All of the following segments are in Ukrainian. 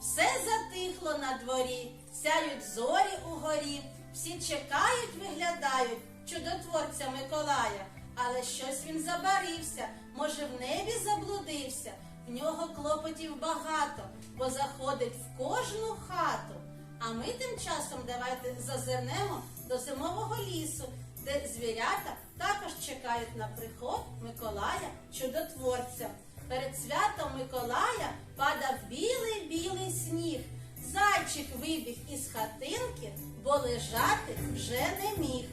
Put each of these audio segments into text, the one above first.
все затихло на дворі, сяють зорі угорі, всі чекають, виглядають чудотворця Миколая, але щось він забарився, може, в небі заблудився. В нього клопотів багато, бо заходить в кожну хату. А ми тим часом давайте зазирнемо до зимового лісу, де звірята також чекають на приход Миколая Чудотворця перед святом Миколая падав білий-білий сніг. Зайчик вибіг із хатинки, бо лежати вже не міг.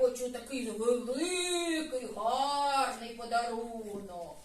хочу такий великий гарний подарунок.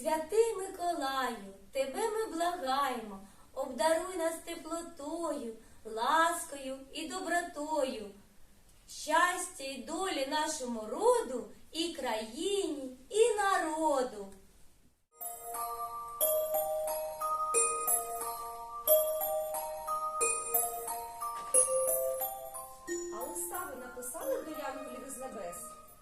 Святий Миколаю, тебе ми благаємо, обдаруй нас теплотою, ласкою і добротою, щастя і долі нашому роду і країні, і народу. А устави написали до янголів із небес?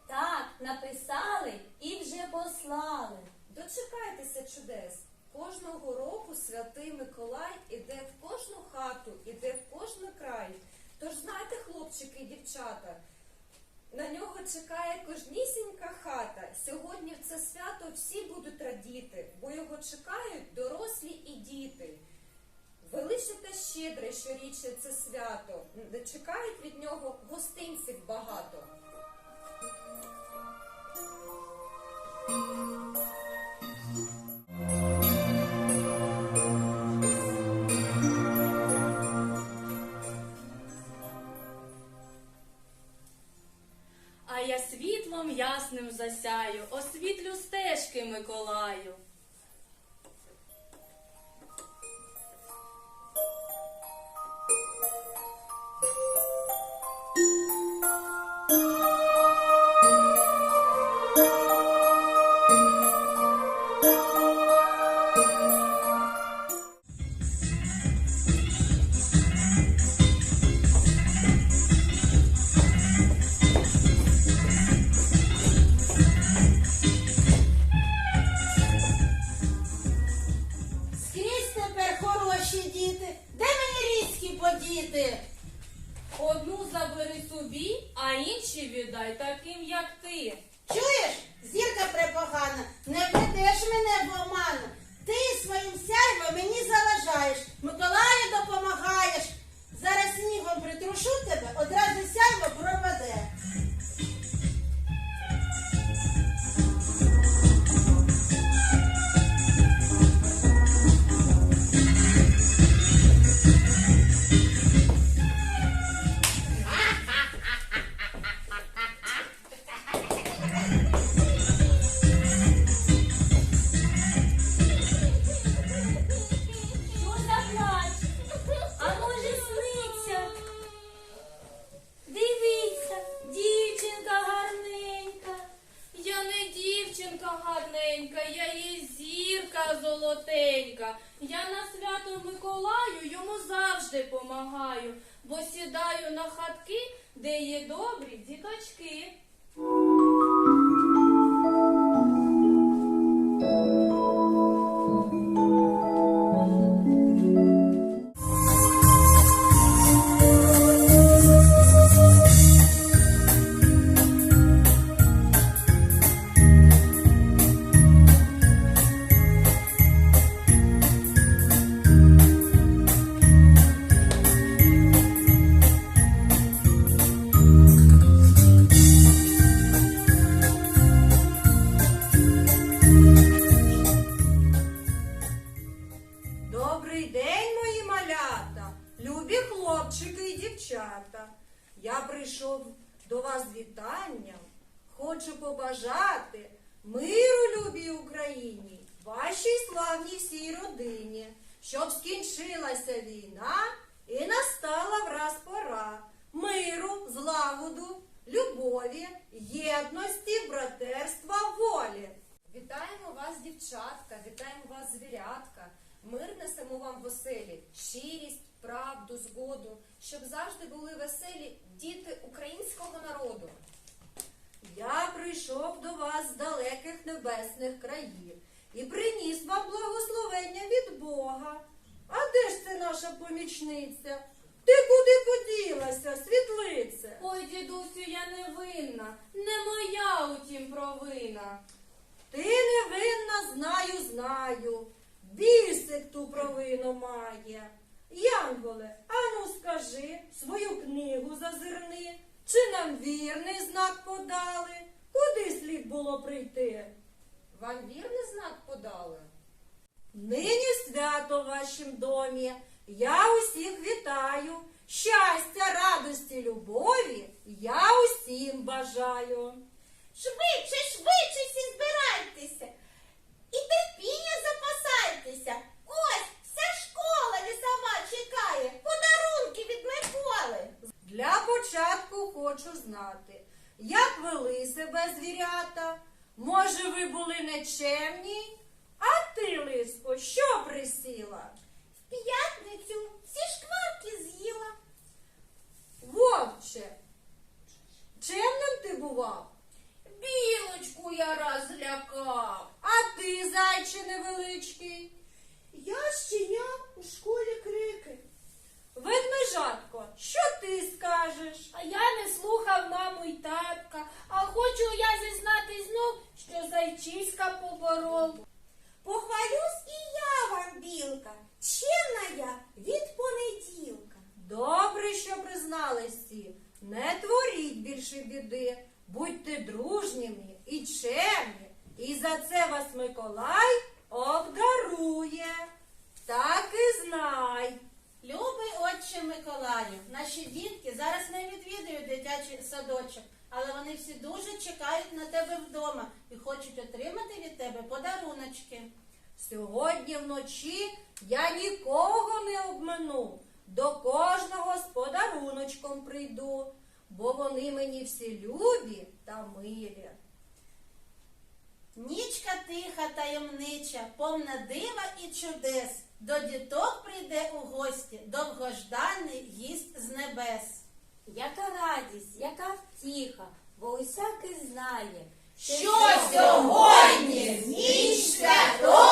Так, написали і вже послали. Дочекайтеся чудес. Кожного року святий Миколай іде в кожну хату, іде в кожний край. Тож знайте, хлопчики і дівчата, на нього чекає кожнісінька хата. Сьогодні в це свято всі будуть радіти, бо його чекають дорослі і діти. Величне та щедре щорічне це свято. Чекають від нього гостинців багато. Ясним засяю, освітлю стежки Миколаю. А віддай таким, як ти. Хатки, де є добрі діточки. Хлопчики і дівчата. Я прийшов до вас з вітанням. Хочу побажати миру, любій Україні, вашій славній всій родині, щоб скінчилася війна і настала враз пора миру, злагоду, любові, єдності, братерства, волі. Вітаємо вас, дівчатка, вітаємо вас, звірятка. Мир несемо вам в оселі, щирість, правду, згоду, щоб завжди були веселі діти українського народу. Я прийшов до вас з далеких небесних країв і приніс вам благословення від Бога. А де ж це наша помічниця? Ти куди поділася, світлице? Ой, дідусю, я не винна, не моя утім провина. Ту провину має. Янголе, ану скажи, свою книгу зазирни, чи нам вірний знак подали? Куди слід було прийти? Вам вірний знак подали? Нині свято в вашім домі. Я усіх вітаю. Щастя, радості, любові я усім бажаю. Швидше, швидше всі збирайтеся. Чекає. Подарунки від Миколи. Для початку хочу знати, як вели себе звірята? Може, ви були нечемні? А ти, лиско, що присіла? В п'ятницю всі шкварки з'їла. Вовче, чемним ти бував? Білочку я раз злякав. А ти, зайче невеличкий? Я щеня у школі крики. Ведмежатко, що ти скажеш? А я не слухав маму й татка, а хочу я зізнатись знов, що зайчиська поборов. Похвалюсь і я вам, білка. Чемна я від понеділка. Добре, що признались. Не творіть більше біди, будьте дружніми і чемні, і за це вас Миколай обдарує. Так і знай. Любий отче Миколаю, наші дітки зараз не відвідують дитячий садочок, але вони всі дуже чекають на тебе вдома і хочуть отримати від тебе подаруночки. Сьогодні вночі я нікого не обмину, до кожного з подаруночком прийду, бо вони мені всі любі та милі. Нічка тиха, таємнича, повна дива і чудес. До діток прийде у гості довгожданий гість з небес. Яка радість, яка втіха, бо усякий знає, Що сьогодні ніч святого